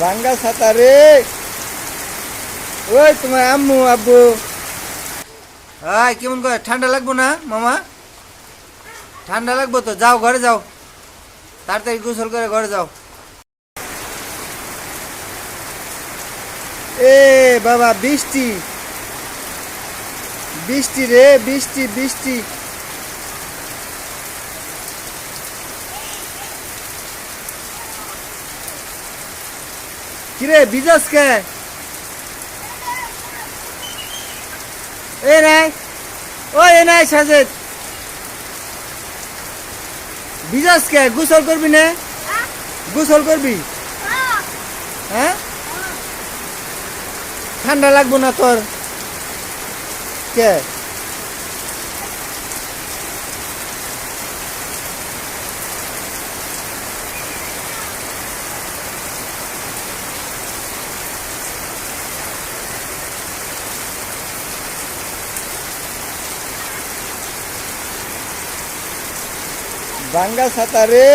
ভাঙ্গা ছাতা রে। ওই তোমার আম্মু আব্বু। হাই কেমন করে? ঠান্ডা লাগবো না মামা? ঠান্ডা লাগবো তো। যাও ঘরে যাও। তাড়াতাড়ি গোসল করে ঘরে যাও। এ বাবা বৃষ্টি। বৃষ্টি রে বৃষ্টি বৃষ্টি। কিরে বিজাস কে এ নাই ও এ নাই সাজেদ। বিজাস কে গোসল করবি না? গোসল করবি? হ্যাঁ? ঠান্ডা লাগবো না তোর। কে? বাঙ্গা ছাতা রে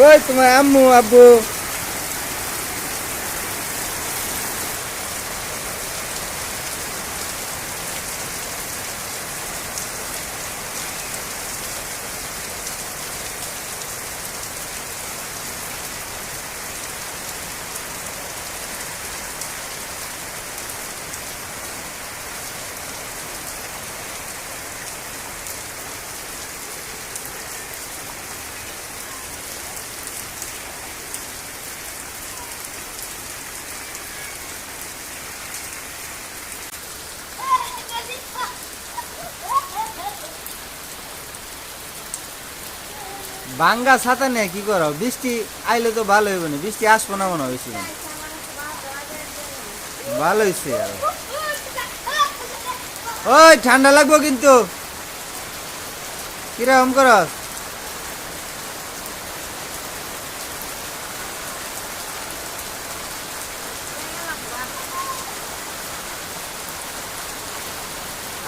ওই তোমার আম্মু আব্বু। বাঙ্গা ছাতা নিয়ে কি করো? বৃষ্টি আইলে তো ভালো হইব না। বৃষ্টি আসব না মনে হয়েছিল ভালো হয়েছে ওই, ঠান্ডা লাগবো কিন্তু। কীরকম করস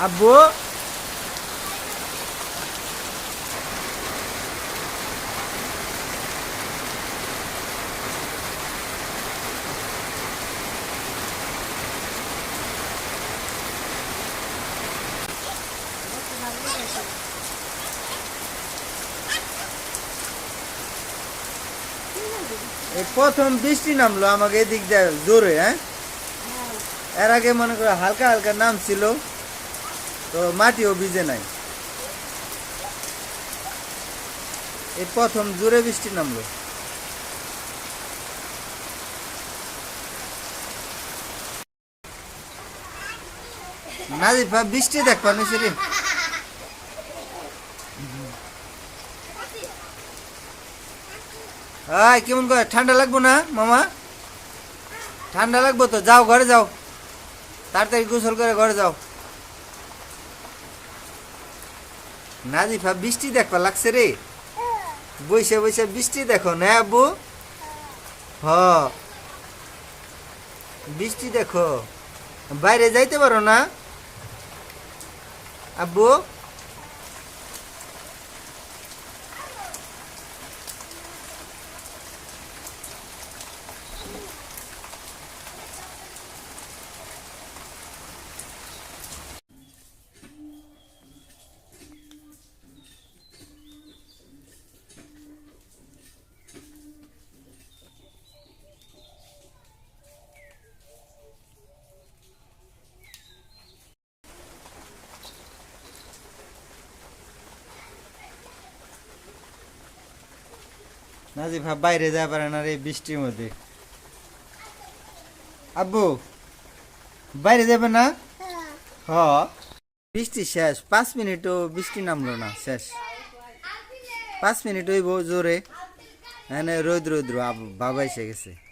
আব্বু? প্রথম বৃষ্টি নামলো, আমাকে এদিক দিয়ে জোরে হ্যাঁ? এর আগে মনে করো হালকা হালকা নাম ছিল তো মাটিও ভিজে নাই। এই প্রথম জোরে বৃষ্টি নামলো। নাজিফ, বৃষ্টি দেখবা নিছে হাই কেমন করে? ঠান্ডা লাগবো না, মামা? ঠান্ডা লাগবো তো, যাও, ঘরে যাও। তাড়াতাড়ি গোসল করে ঘরে যাও। নাজিফা, বৃষ্টি দেখবা লাগছে রে। বৈশা বৈশা, বৃষ্টি দেখো না, আব্বু? হ। বৃষ্টি দেখো। বাইরে যাইতে পারো না? আব্বু? নাজিফা বাইরে যা পারে না রে বৃষ্টির মধ্যে। আব্বু বাইরে যাবে না? হ। বৃষ্টি শেষ পাঁচ মিনিটও বৃষ্টি নামলো না শেষ। পাঁচ মিনিট হইব জোরে। হ্যাঁ রৌদ্র রৌদ্র বাবা এসে গেছে।